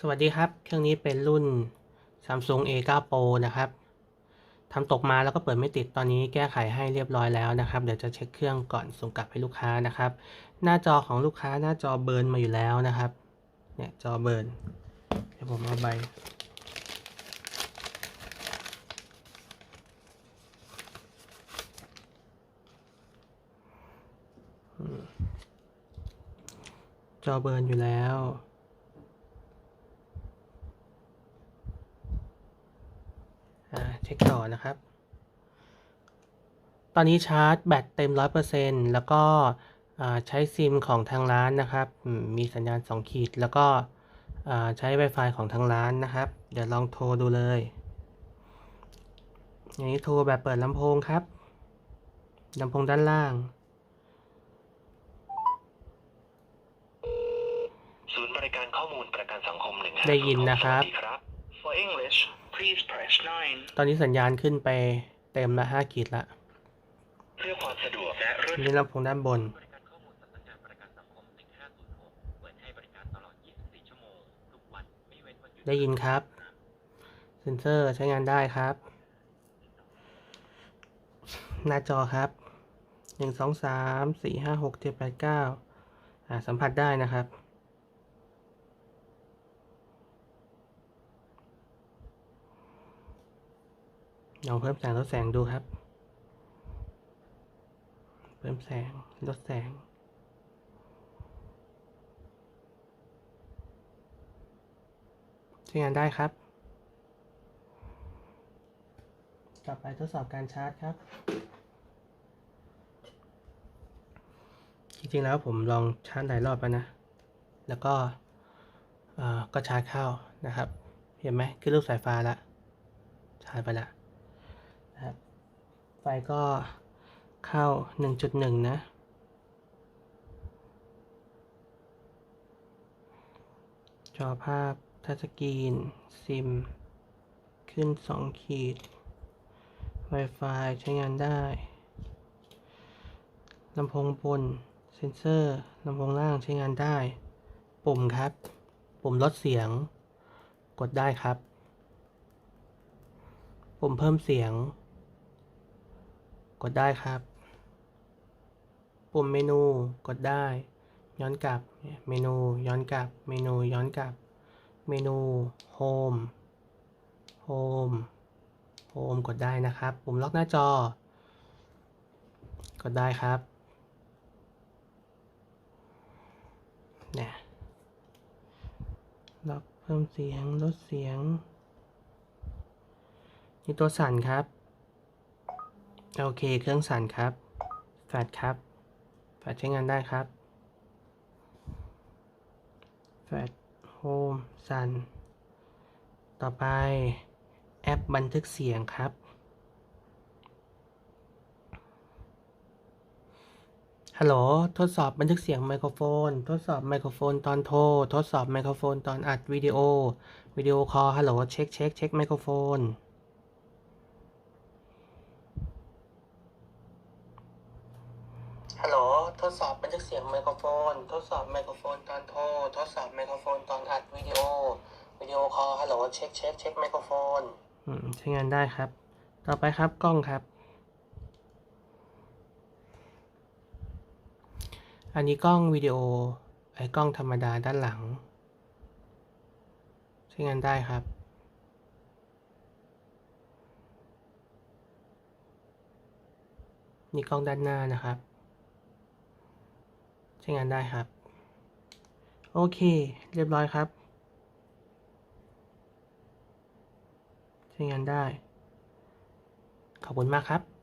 สวัสดีครับ เครื่องนี้เป็นรุ่น Samsung A9 Pro นะครับทำตกมาแล้วก็เปิดไม่ติดตอนนี้แก้ไขให้เรียบร้อยแล้วนะครับ เดี๋ยวจะเช็คเครื่องก่อนส่งกลับให้ลูกค้านะครับ หน้าจอของลูกค้าหน้าจอเบิร์นมาอยู่แล้วนะครับ เนี่ยจอเบิร์นเดี๋ยวผมเอาใบจอเบิร์นอยู่แล้ว อ่า เช็คต่อนะครับ ตอนนี้ชาร์จแบตเต็ม 100%แล้วก็อ่าใช้ซิมของทางร้านนะครับอืมมีสัญญาณ 2 ขีด แล้วก็อ่าใช้ Wi-Fi ของทางร้านนะครับ เดี๋ยวลองโทรดูเลย อย่างนี้โทรแบบเปิดลำโพงครับ ลำโพงด้านล่างศูนย์บริการข้อมูลประกันสังคมหนึ่งได้ยินนะครับสวัสดีครับ For English please press 9ตอนนี้สัญญาณขึ้นไปเต็มละ5ขีดละเพื่อความสะดวกและรวดนี่ลำโพงด้านบนบริการข้อมูลสำนักงานประกันสังคม1506เปิดให้บริการตลอด24ชั่วโมงทุกวันไม่เว้นวันหยุดได้ยินครับ เซนเซอร์ใช้งานได้ครับ หน้าจอครับหนึ่งสองสามสี่ห้าหกเจ็ดแปดเก้าอ่าสัมผัสได้นะครับ ลองเพิ่มแสงลดแสงดูครับ เพิ่มแสงลดแสง ใช้งานได้ครับ ต่อไปทดสอบการชาร์จครับ จริงๆแล้วผมลองชาร์จหลายรอบแล้วนะ แล้วก็ก็ชาร์จเข้านะครับ เห็นไหมขึ้นรูปสายฟ้าละชาร์จไปละ ไฟก็เข้า 1.1 นะจอภาพทัชสกรีน ซิม ขึ้น 2 ขีด Wi-Fi ใช้งานได้ลำโพงบน เซนเซอร์ลำโพงล่างใช้งานได้ ปุ่มครับ ปุ่มลดเสียง กดได้ครับ ปุ่มเพิ่มเสียง กดได้ครับ ปุ่มเมนูกดได้ ย้อนกลับ เมนูย้อนกลับ เมนูย้อนกลับ เมนูโฮมโฮมโฮมกดได้นะครับ ปุ่มล็อกหน้าจอ กดได้ครับเนี่ยล็อกเพิ่มเสียงลดเสียงนี่ตัวสั่นครับ โอเค เครื่องสั่นครับ แฟลชครับแฟลชใช้งานได้ครับแฟลชโฮมสั่นต่อไปแอปบันทึกเสียงครับ ฮัลโหล ทดสอบบันทึกเสียงไมโครโฟน ทดสอบไมโครโฟนตอนโทร ทดสอบไมโครโฟนตอนอัดวิดีโอ วิดีโอคอล ฮัลโหล เช็คเช็คเช็คไมโครโฟน ฮัลโหล ทด สอบบันทึกเสียงไมโครโฟน ทดสอบไมโครโฟนตอนโทร ทดสอบไมโครโฟนตอนอัดวิดีโอ วิดีโอคอลฮัลโหลเช็คเช็คเช็คไมโครโฟน อืมใช้งานได้ครับ ต่อไปครับกล้องครับ อันนี้กล้องวิดีโอไอ้กล้องธรรมดาด้านหลัง ใช้งานได้ครับนี่กล้องด้านหน้านะครับ ใช้งานได้ครับ โอเค เรียบร้อยครับ ใช้งานได้ ขอบคุณมากครับ